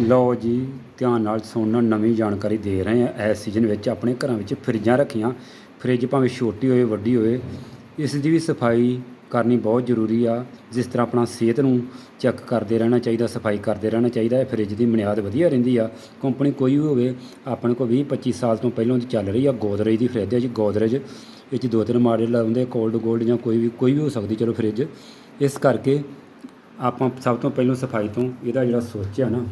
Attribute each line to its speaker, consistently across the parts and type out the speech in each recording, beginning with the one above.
Speaker 1: ਲਓ ਜੀ, ਧਿਆਨ ਨਾਲ ਸੁਣਨਾ, ਨਵੀਂ ਜਾਣਕਾਰੀ ਦੇ ਰਹੇ ਹਾਂ। ਇਸ ਸੀਜ਼ਨ ਵਿੱਚ ਆਪਣੇ ਘਰਾਂ ਵਿੱਚ ਫਰਿੱਜਾਂ ਰੱਖੀਆਂ। ਫਰਿੱਜ ਭਾਵੇਂ ਛੋਟੀ ਹੋਵੇ, ਵੱਡੀ ਹੋਵੇ, ਇਸ ਦੀ ਵੀ ਸਫ਼ਾਈ ਕਰਨੀ ਬਹੁਤ ਜ਼ਰੂਰੀ ਆ। ਜਿਸ ਤਰ੍ਹਾਂ ਆਪਣਾ ਸਿਹਤ ਨੂੰ ਚੈੱਕ ਕਰਦੇ ਰਹਿਣਾ ਚਾਹੀਦਾ, ਸਫ਼ਾਈ ਕਰਦੇ ਰਹਿਣਾ ਚਾਹੀਦਾ ਹੈ ਫਰਿੱਜ ਦੀ ਬੁਨਿਆਦ ਵਧੀਆ ਰਹਿੰਦੀ ਆ। ਕੰਪਨੀ ਕੋਈ ਵੀ ਹੋਵੇ, ਆਪਣੇ ਕੋਲ 20 25 ਸਾਲ ਤੋਂ ਪਹਿਲਾਂ ਦੀ ਚੱਲ ਰਹੀ ਆ, ਗੋਦਰੇਜ ਦੀ ਫਰਿੱਜ ਹੈ ਜੀ, ਗੋਦਰੇਜ। ਇਹ ਦੋ ਤਿੰਨ ਮਾਡਲ ਆਉਂਦੇ ਕੋਲਡ ਗੋਲਡ ਜਾਂ ਕੋਈ ਵੀ ਕੋਈ ਵੀ ਹੋ ਸਕਦੀ, ਚਲੋ ਫਰਿੱਜ। ਇਸ ਕਰਕੇ ਆਪਾਂ ਸਭ ਤੋਂ ਪਹਿਲਾਂ ਸਫ਼ਾਈ ਤੋਂ, ਇਹਦਾ ਜਿਹੜਾ ਸੋਚਿਆ ਨਾ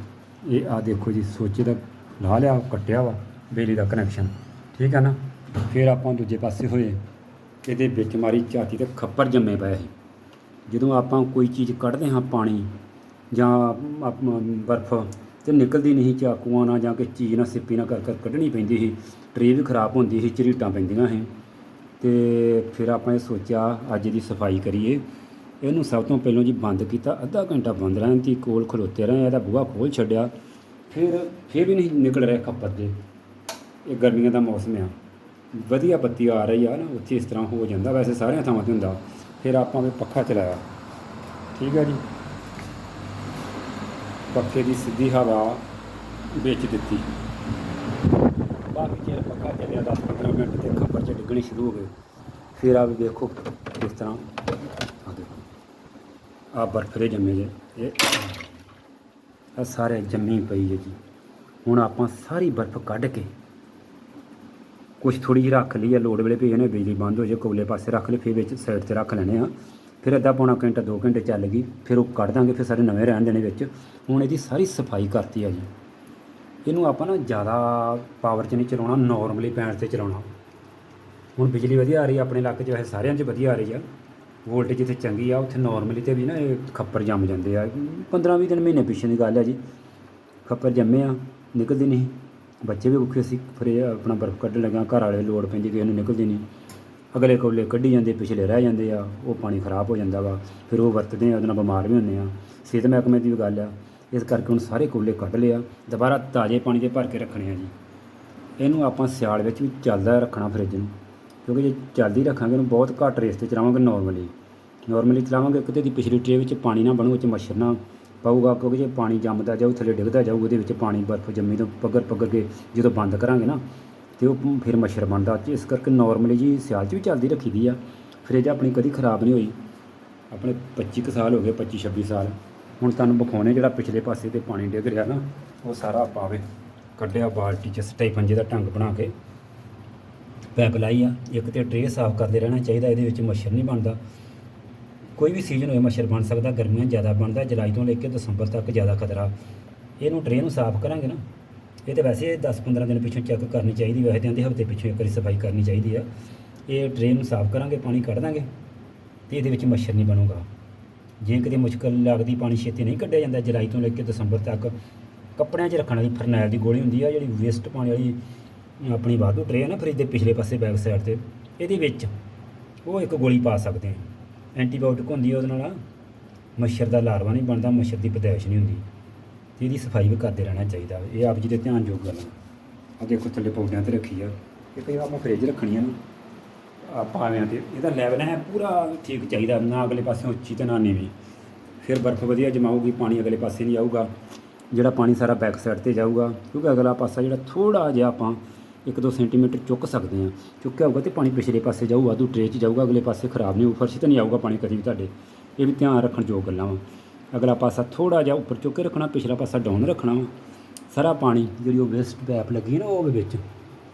Speaker 1: ਇਹ ਆ ਦੇਖੋ ਜੀ, ਸੁੱਚ ਦਾ ਲਾ ਲਿਆ, ਕੱਟਿਆ ਵਾ, ਬਿਜਲੀ ਦਾ ਕਨੈਕਸ਼ਨ ਠੀਕ ਆ ਨਾ? ਫਿਰ ਆਪਾਂ ਦੂਜੇ ਪਾਸੇ ਹੋਏ। ਇਹਦੇ ਵਿੱਚ ਮਾਰੀ ਝਾਤੀ ਤੇ ਖੱਪਰ ਜੰਮੇ ਪਏ ਸੀ। ਜਦੋਂ ਆਪਾਂ ਕੋਈ ਚੀਜ਼ ਕੱਢਦੇ ਹਾਂ ਪਾਣੀ ਜਾਂ ਬਰਫ਼, ਤੇ ਨਿਕਲਦੀ ਨਹੀਂ ਚਾਕੂਆਂ ਨਾਲ ਜਾਂ ਕਿ ਚੀਜ਼ ਨਾਲ, ਸਿੱਪੀ ਨਾਲ ਕਰ ਕਰ ਕੱਢਣੀ ਪੈਂਦੀ ਸੀ। ਟਰੇ ਵੀ ਖਰਾਬ ਹੁੰਦੀ ਸੀ, ਝਰੀਟਾਂ ਪੈਂਦੀਆਂ ਸੀ। ਤੇ ਫਿਰ ਆਪਾਂ ਇਹ ਸੋਚਿਆ, ਅੱਜ ਦੀ ਸਫ਼ਾਈ ਕਰੀਏ। ਇਹਨੂੰ ਸਭ ਤੋਂ ਪਹਿਲਾਂ ਜੀ ਬੰਦ ਕੀਤਾ, ਅੱਧਾ ਘੰਟਾ ਬੰਦ ਰਹਿਣ ਦੀ ਕੋਲ ਖਲੋਤੇ ਰਹੇ, ਇਹਦਾ ਬੂਹਾ ਖੋਲ ਛੱਡਿਆ, ਫਿਰ ਫਿਰ ਵੀ ਨਹੀਂ ਨਿਕਲ ਰਿਹਾ ਖੱਪਰ ਦੇ ਇਹ ਗਰਮੀਆਂ ਦਾ ਮੌਸਮ ਆ। ਵਧੀਆ ਬੱਤੀ ਆ ਰਹੀ ਆ ਨਾ, ਉੱਥੇ ਇਸ ਤਰ੍ਹਾਂ ਹੋ ਜਾਂਦਾ, ਵੈਸੇ ਸਾਰਿਆਂ ਥਾਵਾਂ ਤੇ ਹੁੰਦਾ। ਫਿਰ ਆਪਾਂ ਵੀ ਪੱਖਾ ਚਲਾਇਆ। ਠੀਕ ਹੈ ਜੀ। ਪੱਖੇ ਦੀ ਸਿੱਧੀ ਹਵਾ ਵਿੱਚ ਦਿੱਤੀ। ਬਾਕੀ ਚਿਰ ਪੱਖਾ ਚੱਲਿਆ 10-15 ਮਿੰਟ ਤੇ ਖੱਪਰ ਚ ਡਿੱਗਣੀ ਸ਼ੁਰੂ ਹੋ ਗਏ। ਫਿਰ ਆ ਵੀ ਦੇਖੋ ਕਿਸ ਤਰ੍ਹਾਂ ਆ ਬਰਫ਼ ਦੇ ਜੰਮੇ ਜੇ, ਇਹ ਆ ਸਾਰੇ ਜੰਮੀ ਪਈ ਹੈ ਜੀ। ਹੁਣ ਆਪਾਂ ਸਾਰੀ ਬਰਫ਼ ਕੱਢ ਕੇ ਕੁਛ ਥੋੜੀ ਜਿਹੀ ਰੱਖ ਲਈ ਆ ਲੋੜ ਵੇਲੇ ਭੇਜਣੇ ਬਿਜਲੀ ਬੰਦ ਹੋ ਜਾਏ ਕੋਲੇ ਪਾਸੇ ਰੱਖ ਲਈ ਫਿਰ ਵਿੱਚ ਸਾਈਡ ਤੇ ਰੱਖ ਲੈਣੇ ਆ। ਫਿਰ ਅੱਧਾ ਪੌਣਾ ਘੰਟਾ 2 ਘੰਟੇ ਚੱਲ ਗਈ, ਫਿਰ ਉਹ ਕੱਢ ਦਾਂਗੇ, ਫਿਰ ਸਾਰੇ ਨਵੇਂ ਰਹਿਣ ਦੇਣੇ ਵਿੱਚ। ਹੁਣ ਇਹਦੀ ਸਾਰੀ ਸਫ਼ਾਈ ਕਰਤੀ ਆ ਜੀ। ਇਹਨੂੰ ਆਪਾਂ ਨਾ ਜ਼ਿਆਦਾ ਪਾਵਰ 'ਚ ਨਹੀਂ ਚਲਾਉਣਾ ਨਾਰਮਲੀ ਪੈਣ ਤੇ ਚਲਾਉਣਾ। ਹੁਣ ਬਿਜਲੀ ਵਧੀਆ ਆ ਰਹੀ ਆ ਆਪਣੇ ਇਲਾਕੇ 'ਚ ਵੈਸੇ ਸਾਰਿਆਂ 'ਚ ਵਧੀਆ ਆ ਰਹੀ ਆ। ਵੋਲਟੇਜ ਜਿੱਥੇ ਚੰਗੀ ਆ, ਉੱਥੇ ਨਾਰਮਲੀ ਤੇ ਵੀ ਨਾ ਇਹ ਖੱਪਰ ਜੰਮ ਜਾਂਦੇ ਆ। 15-20 ਦਿਨ ਮਹੀਨੇ ਪਿੱਛੇ ਦੀ ਗੱਲ ਆ ਜੀ। ਖੱਪਰ ਜੰਮੇ ਆ, ਨਿਕਲਦੇ ਨਹੀਂ। ਬੱਚੇ ਵੀ ਭੁੱਖੇ ਸੀ, ਫਿਰ ਆਪਣਾ ਬਰਫ਼ ਕੱਢਣ ਲੱਗਾ ਘਰ ਵਾਲੇ ਲੋੜ ਪੈਂਦੀ ਕਿ ਇਹਨੂੰ ਨਿਕਲਦੀ ਨਹੀਂ। ਅਗਲੇ ਕੋਲੇ ਕੱਢੀ ਜਾਂਦੇ, ਪਿਛਲੇ ਰਹਿ ਜਾਂਦੇ ਆ, ਉਹ ਪਾਣੀ ਖਰਾਬ ਹੋ ਜਾਂਦਾ ਵਾ, ਫਿਰ ਉਹ ਵਰਤਦੇ ਆ, ਉਹਦੇ ਨਾਲ ਬਿਮਾਰ ਵੀ ਹੁੰਦੇ ਆ। ਸਿਹਤ ਮਹਿਕਮੇ ਦੀ ਵੀ ਗੱਲ ਆ, ਇਸ ਕਰਕੇ ਹੁਣ ਸਾਰੇ ਕੋਲੇ ਕੱਢ ਲਿਆ, ਦੁਬਾਰਾ ਤਾਜ਼ੇ ਪਾਣੀ ਦੇ ਭਰ ਕੇ ਰੱਖਣੇ ਆ ਜੀ। ਇਹਨੂੰ ਆਪਾਂ ਸਿਆਲ ਵਿੱਚ ਵੀ ਚੱਲਦਾ ਰੱਖਣਾ ਫਰਿੱਜ ਨੂੰ। ਕਿਉਂਕਿ ਜੇ ਚੱਲਦੀ ਰੱਖਾਂਗੇ, ਉਹਨੂੰ ਬਹੁਤ ਘੱਟ ਰੇਸ ਤੇ ਚਲਾਵਾਂਗੇ ਨਾਰਮਲੀ ਨਾਰਮਲੀ ਚਲਾਵਾਂਗੇ ਕਿਤੇ ਦੀ ਪਿਛਲੀ ਟਰੇ ਵਿੱਚ ਪਾਣੀ ਨਾ ਬਣੂ, ਵਿੱਚ ਮੱਛਰ ਨਾ ਪਊਗਾ, ਕਿਉਂਕਿ ਜੇ ਪਾਣੀ ਜੰਮਦਾ ਜਾਊ, ਥੱਲੇ ਡਿੱਗਦਾ ਜਾਊ, ਉਹਦੇ ਵਿੱਚ ਪਾਣੀ ਬਰਫ਼ ਜੰਮੀ ਤੋਂ ਪੱਗਰ ਪੱਗਰ ਕੇ ਜਦੋਂ ਬੰਦ ਕਰਾਂਗੇ ਨਾ, ਤੇ ਉਹ ਫਿਰ ਮੱਛਰ ਬਣਦਾ। ਇਸ ਕਰਕੇ ਨਾਰਮਲੀ ਜੀ ਸਿਆਲ 'ਚ ਵੀ ਚੱਲਦੀ ਰੱਖੀ ਦੀ ਆ। ਫਰਿੱਜ ਆਪਣੀ ਕਦੀ ਖਰਾਬ ਨਹੀਂ ਹੋਈ। ਆਪਣੇ 25 ਕੁ ਸਾਲ ਹੋ ਗਏ 25 26 ਸਾਲ। ਹੁਣ ਤੁਹਾਨੂੰ ਵਿਖਾਉਣੇ ਜਿਹੜਾ ਪਿਛਲੇ ਪਾਸੇ ਤੇ ਪਾਣੀ ਡਿੱਗ ਰਿਹਾ ਨਾ, ਉਹ ਸਾਰਾ ਪਾਵੇ ਕੱਢਿਆ ਬਾਲਟੀ 'ਚ ਸਟਾਈ ਪੰਜੇ ਦਾ ਢੰਗ ਬਣਾ ਕੇ। ਪੈਪ ਲਾਈ ਆ, ਇੱਕ ਤੇ ਟਰੇ ਸਾਫ਼ ਕਰਦੇ ਰਹਿਣਾ ਚਾਹੀਦਾ, ਇਹਦੇ ਵਿੱਚ ਮੱਛਰ ਨਹੀਂ ਬਣਦਾ। ਕੋਈ ਵੀ ਸੀਜ਼ਨ ਹੋਏ ਮੱਛਰ ਬਣ ਸਕਦਾ, ਗਰਮੀਆਂ ਜ਼ਿਆਦਾ ਬਣਦਾ, ਜੁਲਾਈ ਤੋਂ ਲੈ ਕੇ ਦਸੰਬਰ ਤੱਕ ਜ਼ਿਆਦਾ ਖਤਰਾ। ਇਹਨੂੰ ਟਰੇ ਨੂੰ ਸਾਫ਼ ਕਰਾਂਗੇ ਨਾ। ਇਹ ਤੇ ਵੈਸੇ 10-15 ਦਿਨ ਪਿੱਛੋਂ ਚੈੱਕ ਕਰਨੀ ਚਾਹੀਦੀ, ਵੈਸੇ ਤਾਂ ਹਫ਼ਤੇ ਪਿੱਛੋਂ ਇੱਕ ਵਾਰੀ ਸਫ਼ਾਈ ਕਰਨੀ ਚਾਹੀਦੀ ਆ। ਇਹ ਟਰੇ ਨੂੰ ਸਾਫ਼ ਕਰਾਂਗੇ, ਪਾਣੀ ਕੱਢ ਦਾਂਗੇ ਤੇ ਇਹਦੇ ਵਿੱਚ ਮੱਛਰ ਨਹੀਂ ਬਣੂਗਾ। ਜੇ ਕਿਤੇ ਮੁਸ਼ਕਲ ਲੱਗਦੀ, ਪਾਣੀ ਛੇਤੀ ਨਹੀਂ ਕੱਢਿਆ ਜਾਂਦਾ, ਜੁਲਾਈ ਤੋਂ ਲੈ ਕੇ ਦਸੰਬਰ ਤੱਕ, ਕੱਪੜਿਆਂ 'ਚ ਰੱਖਣ ਵਾਲੀ ਫਰਨੈਲ ਦੀ ਗੋਲੀ ਹੁੰਦੀ ਆ, ਜਿਹੜੀ ਵੇਸਟ ਪਾਣੀ ਵਾਲੀ ਆਪਣੀ ਵਾਧੂ ਟਰੇ ਆ ਨਾ ਫਰਿੱਜ ਦੇ ਪਿਛਲੇ ਪਾਸੇ ਬੈਕ ਸਾਈਡ ਤੇ, ਇਹਦੇ ਵਿੱਚ ਉਹ ਇੱਕ ਗੋਲੀ ਪਾ ਸਕਦੇ ਆ। ਐਂਟੀਬਾਇਓਟਿਕ ਹੁੰਦੀ ਆ ਉਹਦੇ ਨਾਲ, ਮੱਛਰ ਦਾ ਲਾਰਵਾ ਨਹੀਂ ਬਣਦਾ, ਮੱਛਰ ਦੀ ਪਦੈਸ਼ ਨਹੀਂ ਹੁੰਦੀ। ਤੇ ਇਹਦੀ ਸਫ਼ਾਈ ਵੀ ਕਰਦੇ ਰਹਿਣਾ ਚਾਹੀਦਾ ਇਹ ਆਪ ਜੀ ਦੇ ਧਿਆਨ ਯੋਗ ਗੱਲ ਆ। ਆਹ ਦੇਖੋ ਥੱਲੇ ਪੌਦਿਆਂ ਤੇ ਰੱਖੀ ਆ, ਇਹ ਕਈ ਵਾਰ ਆਪਾਂ ਫਰਿੱਜ ਰੱਖਣੀ ਆ ਆ ਪਾਵਿਆਂ ਤੇ, ਇਹਦਾ ਲੈਵਲ ਹੈ ਪੂਰਾ ਠੀਕ ਚਾਹੀਦਾ, ਨਾ ਅਗਲੇ ਪਾਸੇ ਉੱਚੀ ਤੇ ਨਾ ਨੀਵੀਂ। ਫਿਰ ਬਰਫ਼ ਵਧੀਆ ਜਮਾਊਗੀ, ਪਾਣੀ ਅਗਲੇ ਪਾਸੇ ਨਹੀਂ ਆਊਗਾ, ਜਿਹੜਾ ਪਾਣੀ ਸਾਰਾ ਬੈਕ ਸਾਈਡ ਤੇ ਜਾਊਗਾ, ਕਿਉਂਕਿ ਅਗਲਾ ਪਾਸਾ ਜਿਹੜਾ ਥੋੜਾ ਜਿਹਾ ਆਪਾਂ 1-2 ਸੈਂਟੀਮੀਟਰ ਚੁੱਕ ਸਕਦੇ ਹਾਂ। ਚੁੱਕਿਆ ਹੋਊਗਾ ਤੇ ਪਾਣੀ ਪਿਛਲੇ ਪਾਸੇ ਜਾਊਗਾ ਤੂੰ ਟਰੇ 'ਚ ਜਾਊਗਾ, ਅਗਲੇ ਪਾਸੇ ਖਰਾਬ ਨਹੀਂ ਹੋਊ, ਫਰਸ਼ ਤੇ ਨਹੀਂ ਆਊਗਾ ਪਾਣੀ ਕਦੀ ਵੀ ਤੁਹਾਡੇ। ਇਹ ਵੀ ਧਿਆਨ ਰੱਖਣ ਯੋਗ ਗੱਲਾਂ ਵਾ। ਅਗਲਾ ਪਾਸਾ ਥੋੜਾ ਜਿਹਾ ਉੱਪਰ ਚੁੱਕ ਕੇ ਰੱਖਣਾ, ਪਿਛਲਾ ਪਾਸਾ ਡਾਊਨ ਰੱਖਣਾ ਵਾ। ਸਾਰਾ ਪਾਣੀ ਜਿਹੜੀ ਉਹ ਵੇਸਟ ਪੈਪ ਲੱਗੀ ਨਾ ਉਹ ਵਿੱਚ,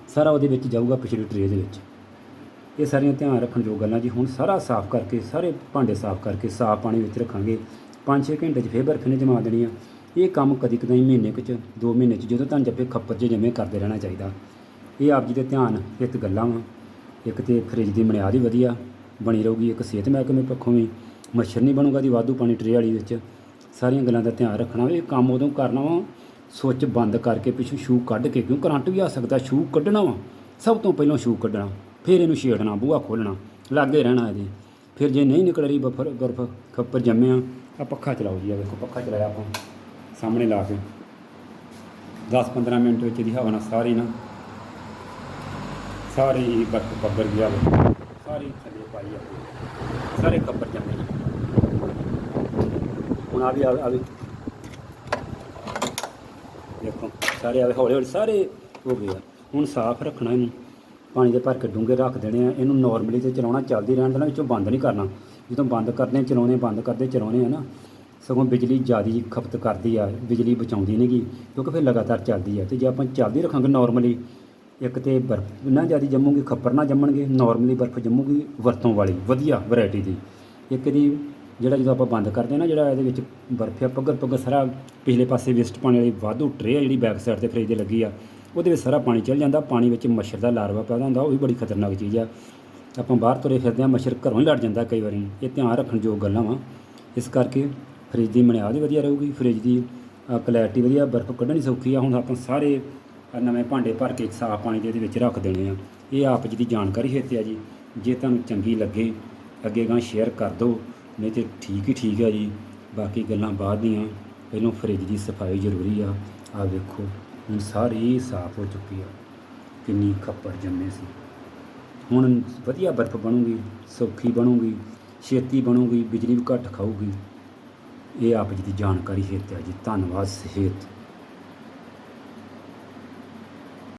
Speaker 1: ਸਾਰਾ ਉਹਦੇ ਵਿੱਚ ਜਾਊਗਾ ਪਿਛਲੇ ਟਰੇ ਦੇ ਵਿੱਚ। ਇਹ ਸਾਰੀਆਂ ਧਿਆਨ ਰੱਖਣ ਯੋਗ ਗੱਲਾਂ ਜੀ। ਹੁਣ ਸਾਰਾ ਸਾਫ਼ ਕਰਕੇ, ਸਾਰੇ ਭਾਂਡੇ ਸਾਫ਼ ਕਰਕੇ, ਸਾਫ਼ ਪਾਣੀ ਵਿੱਚ ਰੱਖਾਂਗੇ। 5-6 ਘੰਟੇ 'ਚ ਫੇਰ ਬਰਫ਼ ਨੇ ਜਮਾ ਦੇਣੀ ਆ। ਇਹ ਕੰਮ ਕਦੀ ਕਦਾਈ ਮਹੀਨੇ ਕੁ 'ਚ 2 ਮਹੀਨੇ 'ਚ ਜਦੋਂ ਤੁਹਾਨੂੰ ਜੱਫੇ ਖੱਪਰ 'ਚ ਜਮੇ ਕਰਦੇ ਰਹਿਣਾ ਚਾਹੀਦਾ। ਇਹ ਆਪ ਜੀ ਦੇ ਧਿਆਨ ਇੱਕ ਗੱਲਾਂ ਵਾ। ਇੱਕ ਤੇ ਫਰਿੱਜ ਦੀ ਬੁਨਿਆਦ ਹੀ ਵਧੀਆ, ਬਣੀ ਰਹੂਗੀ, ਇੱਕ ਸਿਹਤ ਮਹਿਕਮੇ ਪੱਖੋਂ ਵੀ। ਮੱਛਰ ਨਹੀਂ ਬਣੂਗਾ ਦੀ ਵਾਧੂ ਪਾਣੀ ਟਰੇ ਵਾਲੀ ਵਿੱਚ। ਸਾਰੀਆਂ ਗੱਲਾਂ ਦਾ ਧਿਆਨ ਰੱਖਣਾ ਵਾ। ਇਹ ਕੰਮ ਉਦੋਂ ਕਰਨਾ ਵਾ ਸੁੱਚ ਬੰਦ ਕਰਕੇ ਪਿੱਛੋਂ ਸ਼ੂ ਕੱਢ ਕੇ, ਕਿਉਂ ਕਰੰਟ ਵੀ ਆ ਸਕਦਾ ਸ਼ੂ ਕੱਢਣਾ ਵਾ। ਸਭ ਤੋਂ ਪਹਿਲਾਂ ਸ਼ੂ ਕੱਢਣਾ, ਫਿਰ ਇਹਨੂੰ ਛੇੜਨਾ, ਬੂਹਾ ਖੋਲਣਾ ਲਾਗੇ ਰਹਿਣਾ ਇਹਦੇ। ਫਿਰ ਜੇ ਨਹੀਂ ਨਿਕਲ ਰਹੀ ਬਫਰ ਗਰਫ ਖੱਪਰ ਜੰਮਿਆ ਆ ਪੱਖਾ ਚਲਾਓ ਜੀ ਆ ਵੇਖੋ ਪੱਖਾ ਚਲਾਇਆ ਆਪਾਂ, ਸਾਹਮਣੇ ਲਾ ਕੇ। 10-15 ਮਿੰਟ ਵਿੱਚ ਇਹਦੀ ਹਵਾ ਨਾਲ ਸਾਰੀ ਨਾ ਸਾਰੀ ਹੀ ਬਰਫ ਪੱਬਰ ਗਿਆ ਵਾ। ਸਾਰੀ ਥੱਲੇ ਪਾਈ ਆ। ਸਾਰੇ ਖੱਪਰ ਜੰਮੇ ਹੁਣ ਆ ਵੀ ਆ ਵੀ ਦੇਖੋ, ਸਾਰੇ ਆਵੇ ਹੌਲੀ ਹੌਲੀ ਸਾਰੇ ਹੋ ਗਏ ਆ। ਹੁਣ ਸਾਫ਼ ਰੱਖਣਾ ਇਹਨੂੰ। ਪਾਣੀ ਦੇ ਭਰ ਕੇ ਡੂੰਘੇ ਰੱਖ ਦੇਣੇ ਆ। ਇਹਨੂੰ ਨਾਰਮਲੀ ਤੇ ਚਲਾਉਣਾ, ਚੱਲਦੀ ਰਹਿਣ ਦੇਣਾ, ਵਿੱਚੋਂ ਬੰਦ ਨਹੀਂ ਕਰਨਾ। ਜਦੋਂ ਬੰਦ ਕਰਦੇ, ਚਲਾਉਣੇ, ਬੰਦ ਕਰਦੇ, ਚਲਾਉਣੇ ਆ ਨਾ, ਸਗੋਂ ਬਿਜਲੀ ਜ਼ਿਆਦੀ ਖਪਤ ਕਰਦੀ ਆ। ਬਿਜਲੀ ਬਚਾਉਂਦੀ ਨਹੀਂਗੀ ਕਿਉਂਕਿ ਫਿਰ ਲਗਾਤਾਰ ਚੱਲਦੀ ਆ। ਤੇ ਜੇ ਆਪਾਂ ਚੱਲਦੀ ਰੱਖਾਂਗੇ ਨਾਰਮਲੀ ਇੱਕ ਤੇ ਬਰਫ਼ ਨਾ ਜ਼ਿਆਦਾ ਜੰਮੂਗੀ, ਖੱਪਰ ਨਾ ਜੰਮਣਗੇ ਨਾਰਮਲੀ ਬਰਫ਼ ਜੰਮੂਗੀ, ਵਰਤੋਂ ਵਾਲੀ, ਵਧੀਆ ਵੈਰਾਈਟੀ ਦੀ। ਇੱਕ ਇਹਦੀ ਜਿਹੜਾ ਜਦੋਂ ਆਪਾਂ ਬੰਦ ਕਰਦੇ ਹਾਂ ਨਾ, ਜਿਹੜਾ ਇਹਦੇ ਵਿੱਚ ਬਰਫ਼ ਆ ਪੱਗਰ ਪੱਗਰ ਸਾਰਾ ਪਿਛਲੇ ਪਾਸੇ ਵੇਸਟ ਪਾਣੀ ਵਾਲੀ ਵਾਧੂ ਟਰੇ ਆ ਜਿਹੜੀ ਬੈਕ ਸਾਈਡ ਤੇ ਫ੍ਰਿਜ ਦੇ ਲੱਗੀ ਆ, ਉਹਦੇ ਵਿੱਚ ਸਾਰਾ ਪਾਣੀ ਚਲ ਜਾਂਦਾ, ਪਾਣੀ ਵਿੱਚ ਮੱਛਰ ਦਾ ਲਾਰਵਾ ਪੈਦਾ ਹੁੰਦਾ, ਉਹ ਵੀ ਬੜੀ ਖਤਰਨਾਕ ਚੀਜ਼ ਆ। ਆਪਾਂ ਬਾਹਰ ਤੁਰੇ ਫਿਰਦੇ ਆ ਮੱਛਰ ਘਰੋਂ ਹੀ ਲੜ ਜਾਂਦਾ ਕਈ ਵਾਰੀ, ਇਹ ਧਿਆਨ ਰੱਖਣ ਯੋਗ ਗੱਲਾਂ ਵਾ। ਇਸ ਕਰਕੇ ਫ੍ਰਿਜ ਦੀ ਮਨਿਆਦ ਵੀ ਵਧੀਆ ਰਹੂਗੀ ਫ੍ਰਿਜ ਦੀ ਕਲੈਰਿਟੀ ਵਧੀਆ, ਬਰਫ਼ ਕੱਢਣੀ ਸੌਖੀ ਆ। ਹੁਣ ਆਪਾਂ ਸਾਰੇ ਨਵੇਂ ਭਾਂਡੇ ਭਰ ਕੇ ਸਾਫ਼ ਪਾਣੀ ਦੇ ਇਹਦੇ ਵਿੱਚ ਰੱਖ ਦੇਣੇ ਆ। ਇਹ ਆਪ ਜੀ ਦੀ ਜਾਣਕਾਰੀ ਹੈ ਆ ਜੀ। ਜੇ ਤੁਹਾਨੂੰ ਚੰਗੀ ਲੱਗੇ, ਅੱਗੇ ਗਾਂ ਸ਼ੇਅਰ ਕਰ ਦਿਓ, ਨਹੀਂ ਤੇ ਠੀਕ ਹੀ ਠੀਕ ਆ ਜੀ। ਬਾਕੀ ਗੱਲਾਂ ਬਾਅਦ ਦੀਆਂ। ਪਹਿਲਾਂ ਫਰਿੱਜ ਦੀ ਸਫ਼ਾਈ ਜ਼ਰੂਰੀ ਆ। ਆ ਵੇਖੋ, ਹੁਣ ਸਾਰੀ ਸਾਫ਼ ਹੋ ਚੁੱਕੀ ਆ। ਕਿੰਨੀ ਖੱਪੜ ਜੰਮੇ ਸੀ। ਹੁਣ ਵਧੀਆ ਬਰਫ਼ ਬਣੂਗੀ, ਸੌਖੀ ਬਣੂਗੀ, ਛੇਤੀ ਬਣੂਗੀ, ਬਿਜਲੀ ਵੀ ਘੱਟ ਖਾਊਗੀ। ਇਹ ਆਪ ਜੀ ਦੀ ਜਾਣਕਾਰੀ ਹੈ ਤੇ ਜੀ। ਧੰਨਵਾਦ, ਸਿਹਤ।